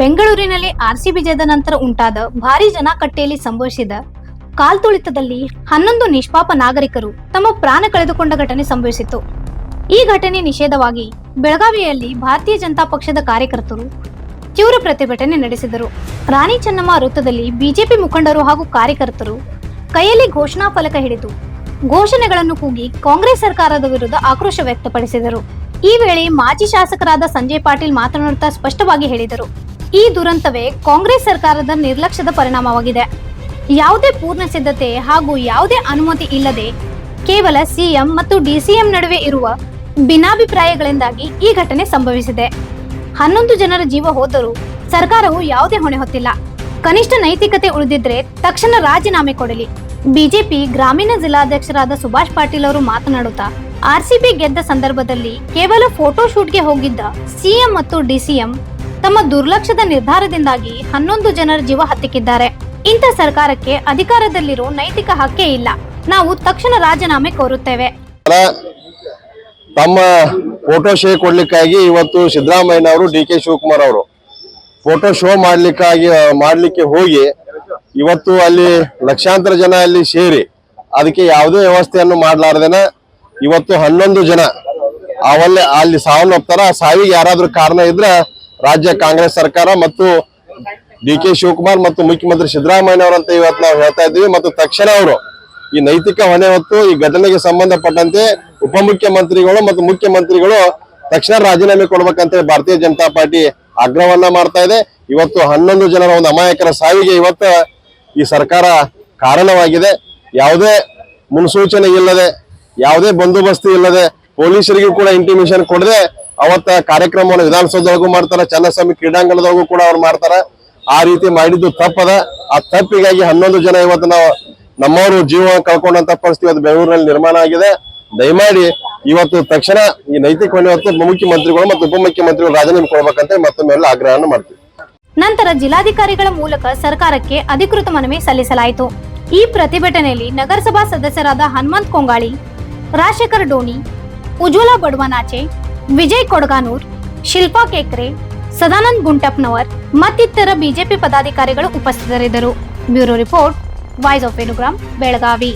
ಬೆಂಗಳೂರಿನಲ್ಲಿ ಆರ್ಸಿಬಿ ಜಯದ ನಂತರ ಉಂಟಾದ ಭಾರಿ ಜನಕಟ್ಟೆಯಲ್ಲಿ ಸಂಭವಿಸಿದ ಕಾಲ್ತುಳಿತದಲ್ಲಿ ಹನ್ನೊಂದು ನಿಷ್ಪಾಪ ನಾಗರಿಕರು ತಮ್ಮ ಪ್ರಾಣ ಕಳೆದುಕೊಂಡ ಘಟನೆ ಸಂಭವಿಸಿತು ಈ ಘಟನೆ ನಿಷೇಧವಾಗಿ ಬೆಳಗಾವಿಯಲ್ಲಿ ಭಾರತೀಯ ಜನತಾ ಪಕ್ಷದ ಕಾರ್ಯಕರ್ತರು ತೀವ್ರ ಪ್ರತಿಭಟನೆ ನಡೆಸಿದರು. ರಾಣಿ ಚೆನ್ನಮ್ಮ ವೃತ್ತದಲ್ಲಿ ಬಿಜೆಪಿ ಮುಖಂಡರು ಹಾಗೂ ಕಾರ್ಯಕರ್ತರು ಕೈಯಲ್ಲಿ ಘೋಷಣಾ ಫಲಕ ಹಿಡಿದು ಘೋಷಣೆಗಳನ್ನು ಕೂಗಿ ಕಾಂಗ್ರೆಸ್ ಸರ್ಕಾರದ ವಿರುದ್ಧ ಆಕ್ರೋಶ ವ್ಯಕ್ತಪಡಿಸಿದರು. ಈ ವೇಳೆ ಮಾಜಿ ಶಾಸಕರಾದ ಸಂಜಯ್ ಪಾಟೀಲ್ ಮಾತನಾಡುತ್ತಾ ಸ್ಪಷ್ಟವಾಗಿ ಹೇಳಿದರು. ಈ ದುರಂತವೇ ಕಾಂಗ್ರೆಸ್ ಸರ್ಕಾರದ ನಿರ್ಲಕ್ಷ್ಯದ ಪರಿಣಾಮವಾಗಿದೆ. ಯಾವುದೇ ಪೂರ್ಣ ಸಿದ್ಧತೆ ಹಾಗೂ ಯಾವುದೇ ಅನುಮತಿ ಇಲ್ಲದೆ ಕೇವಲ ಸಿಎಂ ಮತ್ತು ಡಿಸಿಎಂ ನಡುವೆ ಇರುವ ಭಿನ್ನಾಭಿಪ್ರಾಯಗಳಿಂದಾಗಿ ಈ ಘಟನೆ ಸಂಭವಿಸಿದೆ. ಹನ್ನೊಂದು ಜನರ ಜೀವ ಹೋದರೂ ಸರ್ಕಾರವು ಯಾವುದೇ ಹೊಣೆ ಹೊತ್ತಿಲ್ಲ. ಕನಿಷ್ಠ ನೈತಿಕತೆ ಉಳಿದಿದ್ರೆ ತಕ್ಷಣ ರಾಜೀನಾಮೆ ಕೊಡಲಿ. ಬಿಜೆಪಿ ಗ್ರಾಮೀಣ ಜಿಲ್ಲಾಧ್ಯಕ್ಷರಾದ ಸುಭಾಷ್ ಪಾಟೀಲ್ ಅವರು ಮಾತನಾಡುತ್ತಾ, ಆರ್ಸಿಬಿ ಗೆದ್ದ ಸಂದರ್ಭದಲ್ಲಿ ಕೇವಲ ಫೋಟೋಶೂಟ್ಗೆ ಹೋಗಿದ್ದ ಸಿಎಂ ಮತ್ತು ಡಿಸಿಎಂ ತಮ್ಮ ದುರ್ಲಕ್ಷ್ಯದ ನಿರ್ಧಾರದಿಂದಾಗಿ ಹನ್ನೊಂದು ಜನರ ಜೀವ ಹತ್ತಿಕ್ಕಿದ್ದಾರೆ. ಇಂಥ ಸರ್ಕಾರಕ್ಕೆ ಅಧಿಕಾರದಲ್ಲಿರೋ ನೈತಿಕ ಹಕ್ಕೇ ಇಲ್ಲ. ನಾವು ತಕ್ಷಣ ರಾಜೀನಾಮೆ ಕೋರುತ್ತೇವೆ. ತಮ್ಮ ಫೋಟೋ ಶೇ ಕೊಡ್ಲಿಕ್ಕಾಗಿ ಇವತ್ತು ಸಿದ್ದರಾಮಯ್ಯನವರು ಡಿ ಕೆ ಶಿವಕುಮಾರ್ ಅವರು ಫೋಟೋ ಶೋ ಮಾಡ್ಲಿಕ್ಕಾಗಿ, ಮಾಡ್ಲಿಕ್ಕೆ ಹೋಗಿ ಇವತ್ತು ಅಲ್ಲಿ ಲಕ್ಷಾಂತರ ಜನ ಅಲ್ಲಿ ಸೇರಿ ಅದಕ್ಕೆ ಯಾವುದೇ ವ್ಯವಸ್ಥೆಯನ್ನು ಮಾಡಲಾರ್ದೇನೆ ಇವತ್ತು ಹನ್ನೊಂದು ಜನ ಅವಲ್ಲೇ ಅಲ್ಲಿ ಸಾವನ್ನಪ್ತಾರ, ಆ ಸಾವಿಗೆ ಯಾರಾದ್ರೂ ಕಾರಣ ಇದ್ರೆ ರಾಜ್ಯ ಕಾಂಗ್ರೆಸ್ ಸರ್ಕಾರ ಮತ್ತು ಡಿ ಕೆ ಶಿವಕುಮಾರ್ ಮತ್ತು ಮುಖ್ಯಮಂತ್ರಿ ಸಿದ್ದರಾಮಯ್ಯನವರಂತ ಇವತ್ತು ನಾವು ಹೇಳ್ತಾ ಇದ್ದೀವಿ. ಮತ್ತು ತಕ್ಷಣ ಅವರು ಈ ನೈತಿಕ ಹೊಣೆ ಹೊತ್ತು ಈ ಘಟನೆಗೆ ಸಂಬಂಧಪಟ್ಟಂತೆ ಉಪಮುಖ್ಯಮಂತ್ರಿಗಳು ಮತ್ತು ಮುಖ್ಯಮಂತ್ರಿಗಳು ತಕ್ಷಣ ರಾಜೀನಾಮೆ ಕೊಡ್ಬೇಕಂತೇಳಿ ಭಾರತೀಯ ಜನತಾ ಪಾರ್ಟಿ ಆಗ್ರಹವನ್ನ ಮಾಡ್ತಾ ಇದೆ. ಇವತ್ತು ಹನ್ನೊಂದು ಜನರ ಒಂದು ಅಮಾಯಕರ ಸಾವಿಗೆ ಇವತ್ತು ಈ ಸರ್ಕಾರ ಕಾರಣವಾಗಿದೆ. ಯಾವುದೇ ಮುನ್ಸೂಚನೆ ಇಲ್ಲದೆ, ಯಾವುದೇ ಬಂದೋಬಸ್ತಿ ಇಲ್ಲದೆ, ಪೊಲೀಸರಿಗೂ ಕೂಡ ಇಂಟಿಮೇಷನ್ ಕೊಡದೆ ಅವತ್ತ ಕಾರ್ಯಕ್ರಮವನ್ನು ವಿಧಾನಸೌಧದೊಳಗೂ ಮಾಡ್ತಾರ, ಚನ್ನಸ್ವಾಮಿ ಕ್ರೀಡಾಂಗಣದೊಳಗೂ ಕೂಡ ಅವ್ರು ಮಾಡ್ತಾರ. ಆ ರೀತಿ ಮಾಡಿದ್ದು ತಪ್ಪದ. ಆ ತಪ್ಪಿಗಾಗಿ ಹನ್ನೊಂದು ಜನ ಇವತ್ತು ನಾವು ನಮ್ಮವರು ಜೀವ ಕಳ್ಕೊಂಡಂತ ಪರಿಸ್ಥಿತಿ ಇವತ್ತು ಬೆಂಗಳೂರಿನಲ್ಲಿ ನಿರ್ಮಾಣ ಆಗಿದೆ. ದಯಮಾಡಿ ಇವತ್ತು ತಕ್ಷಣ ಈ ನೈತಿಕ ಹೊಣೆ ಮುಖ್ಯಮಂತ್ರಿಗಳು ಮತ್ತು ಉಪಮುಖ್ಯಮಂತ್ರಿಗಳು ರಾಜೀನಾಮೆ ಕೊಡ್ಬೇಕಂತ ಮತ್ತೊಮ್ಮೆ ಎಲ್ಲ ಆಗ್ರಹವನ್ನು ಮಾಡ್ತೀವಿ. ನಂತರ ಜಿಲ್ಲಾಧಿಕಾರಿಗಳ ಮೂಲಕ ಸರ್ಕಾರಕ್ಕೆ ಅಧಿಕೃತ ಮನವಿ ಸಲ್ಲಿಸಲಾಯಿತು. ಈ ಪ್ರತಿಭಟನೆಯಲ್ಲಿ ನಗರಸಭಾ ಸದಸ್ಯರಾದ ಹನುಮಂತ್ ಕೊಂಗಾಳಿ, ರಾಜಶೇಖರ್ ಡೋಣಿ, ಉಜ್ವಲ ಬಡವನಾಚೆ ವಿಜಯ್ ಕೊಡಗಾನೂರ್, ಶಿಲ್ಪಾ ಕೇಕ್ರೆ, ಸದಾನಂದ್ ಗುಂಟಪ್ನವರ್ ಮತ್ತಿತರ ಬಿಜೆಪಿ ಪದಾಧಿಕಾರಿಗಳು ಉಪಸ್ಥಿತರಿದ್ದರು. ಬ್ಯೂರೋ ರಿಪೋರ್ಟ್ ವಾಯ್ಸ್ ಆಫ್ ಎನುಗ್ರಾಮ್ ಬೆಳಗಾವಿ